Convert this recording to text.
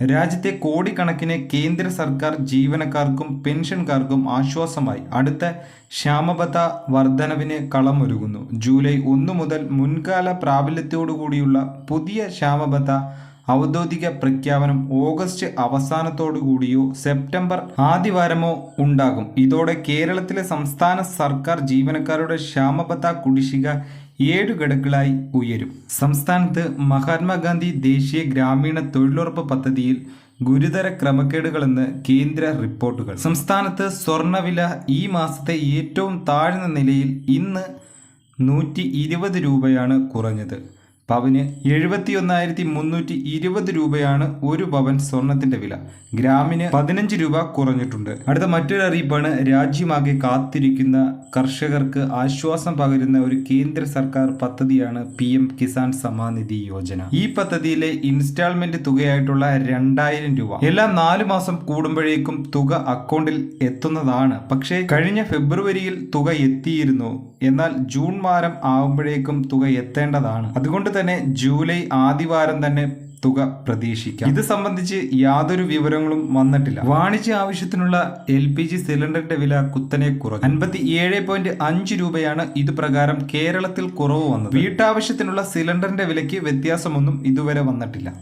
രാജ്യത്തെ കോടിക്കണക്കിന് കേന്ദ്ര സർക്കാർ ജീവനക്കാർക്കും പെൻഷൻകാർക്കും ആശ്വാസമായി. അടുത്ത ക്ഷാമബത്ത വർധനവിന് കളമൊരുങ്ങുന്നു ജൂലൈ ഒന്ന് മുതൽ മുൻകാല പ്രാബല്യത്തോടുകൂടിയുള്ള പുതിയ ക്ഷാമബത്ത ഔദ്യോഗിക പ്രഖ്യാപനം ഓഗസ്റ്റ് അവസാനത്തോടുകൂടിയോ സെപ്റ്റംബർ ആദ്യവാരമോ ഉണ്ടാകും. ഇതോടെ കേരളത്തിലെ സംസ്ഥാന സർക്കാർ ജീവനക്കാരുടെ ക്ഷാമബത്ത കുടിശ്ശിക ഏഴു ഘടകങ്ങളായി ഉയരും. സംസ്ഥാനത്ത് മഹാത്മാഗാന്ധി ദേശീയ ഗ്രാമീണ തൊഴിലുറപ്പ് പദ്ധതിയിൽ ഗുരുതര ക്രമക്കേടുകളെന്ന് കേന്ദ്ര റിപ്പോർട്ടുകൾ. സംസ്ഥാനത്ത് സ്വർണവില ഈ മാസത്തെ ഏറ്റവും താഴ്ന്ന നിലയിൽ ഇന്ന് നൂറ്റി ഇരുപത് രൂപയാണ് കുറഞ്ഞത്. പവന് എഴുപത്തി ഒന്നായിരത്തി മുന്നൂറ്റി ഇരുപത് രൂപയാണ് ഒരു പവൻ സ്വർണത്തിന്റെ വില. ഗ്രാമിന് പതിനഞ്ച് രൂപ കുറഞ്ഞിട്ടുണ്ട്. അടുത്ത മറ്റൊരു അറിയിപ്പാണ് രാജ്യമാകെ കാത്തിരിക്കുന്ന കർഷകർക്ക് ആശ്വാസം പകരുന്ന ഒരു കേന്ദ്ര സർക്കാർ പദ്ധതിയാണ് പി എം കിസാൻ സമാനിധി യോജന. ഈ പദ്ധതിയിലെ ഇൻസ്റ്റാൾമെന്റ് തുകയായിട്ടുള്ള രണ്ടായിരം രൂപ. എല്ലാ നാലു മാസം കൂടുമ്പോഴേക്കും തുക അക്കൗണ്ടിൽ എത്തുന്നതാണ്. പക്ഷേ കഴിഞ്ഞ ഫെബ്രുവരിയിൽ തുക എത്തിയിരുന്നു. എന്നാൽ ജൂൺ മാസം ആകുമ്പോഴേക്കും തുക എത്തേണ്ടതാണ്. അതുകൊണ്ട് തന്നെ ജൂലൈ ആദ്യവാരം തന്നെ തുക പ്രതീക്ഷിക്കാം. ഇത് സംബന്ധിച്ച് യാതൊരു വിവരങ്ങളും വന്നിട്ടില്ല. വാണിജ്യ ആവശ്യത്തിനുള്ള എൽ പി ജി സിലിണ്ടറിന്റെ വില കുത്തനെ കുറഞ്ഞു. അൻപത്തി ഏഴ് പോയിന്റ് അഞ്ച് രൂപയാണ് ഇത് പ്രകാരം കേരളത്തിൽ കുറവ് വന്നത്. വീട്ടാവശ്യത്തിനുള്ള സിലിണ്ടറിന്റെ വിലയ്ക്ക് വ്യത്യാസമൊന്നും ഇതുവരെ വന്നിട്ടില്ല.